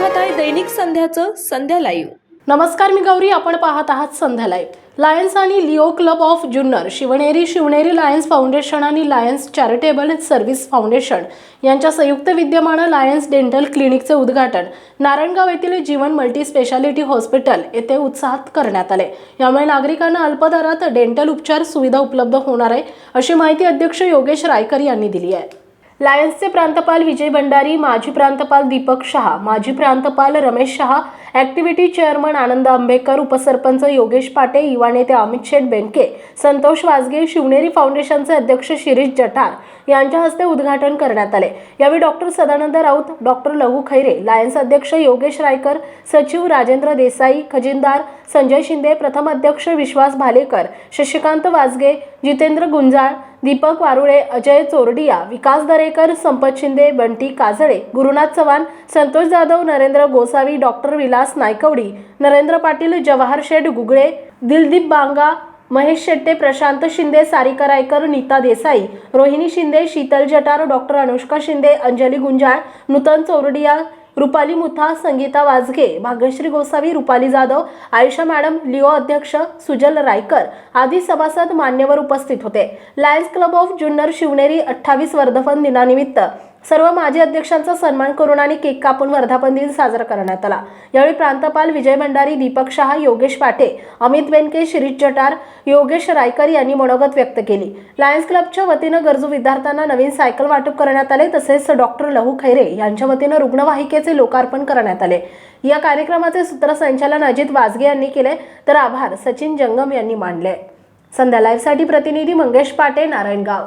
दैनिक संध्याचं संध्या live नमस्कार मी गौरी आपण पाहत आहात संध्या लाईव्ह लायन्स आणि Leo club of Junnar Shivneri Shivneri Lions foundation आणि लायन्स चॅरिटेबल सर्व्हिस फाउंडेशन यांच्या संयुक्त विद्यमानं लायन्स डेंटल क्लिनिकचे उद्घाटन नारायणगाव येथील जीवन मल्टी स्पेशालिटी हॉस्पिटल येथे उत्साहात करण्यात आले. यामुळे नागरिकांना अल्पदरात डेंटल उपचार सुविधा उपलब्ध होणार आहे अशी माहिती अध्यक्ष योगेश रायकर यांनी दिली आहे. लायन्सचे प्रांतपाल विजय भंडारी माजी प्रांतपाल दीपक शहा माजी प्रांतपाल रमेश शहा ॲक्टिव्हिटी चेअरमन आनंद आंबेकर उपसरपंच योगेश पाटे युवा नेते अमित शेठ बेंके संतोष वाजगे शिवनेरी फाउंडेशनचे अध्यक्ष शिरीष जठार यांच्या हस्ते उद्घाटन करण्यात आले. यावेळी डॉक्टर सदानंद राऊत डॉक्टर लहू खैरे लायन्स अध्यक्ष योगेश रायकर सचिव राजेंद्र देसाई खजिनदार संजय शिंदे प्रथम अध्यक्ष विश्वास Bhalekar Shashikant Wajge Jitendra Gunjal Deepak Warule Ajay Chordia Vikas Darekar Sampat Shinde Bunty Kajale Gurunath Chavan Santosh Jadhav Narendra Gosavi doctor Vilas Naikwadi Narendra Patil Jawahar Sheth Gugale Dildeep Banga Mahesh Shette Prashant Shinde Sarika Raikar Nita Desai Rohini Shinde Sheetal Jatar doctor Anushka Shinde Anjali Gunjal Nutan Chordia Rupali Mutha Sangeeta Vajage Bhagyashree Gosavi Rupali Jadhav Ayusha madam Leo अध्यक्ष सुजल रायकर आदी सभासद मान्यवर उपस्थित होते. Lions club of Junnar Shivneri अठ्ठावीस वर्धपन दिनानिमित्त सर्व माजी अध्यक्षांचा सन्मान करून आणि केक कापून वर्धापन दिन साजरा करण्यात आला. यावेळी प्रांतपाल विजय भंडारी दीपक शहा योगेश पाटे अमित बेनके शिरीष जटार योगेश रायकर यांनी मनोगत व्यक्त केली. लायन्स क्लबच्या वतीनं गरजू विद्यार्थ्यांना नवीन सायकल वाटप करण्यात आले तसेच डॉक्टर लहू खैरे यांच्या वतीनं रुग्णवाहिकेचे लोकार्पण करण्यात आले. या कार्यक्रमाचे सूत्रसंचालन अजित वाजगे यांनी केले. तर आभार सचिन जंगम यांनी मानले संध्या लाईव्हसाठी प्रतिनिधी मंगेश पाटे नारायणगाव.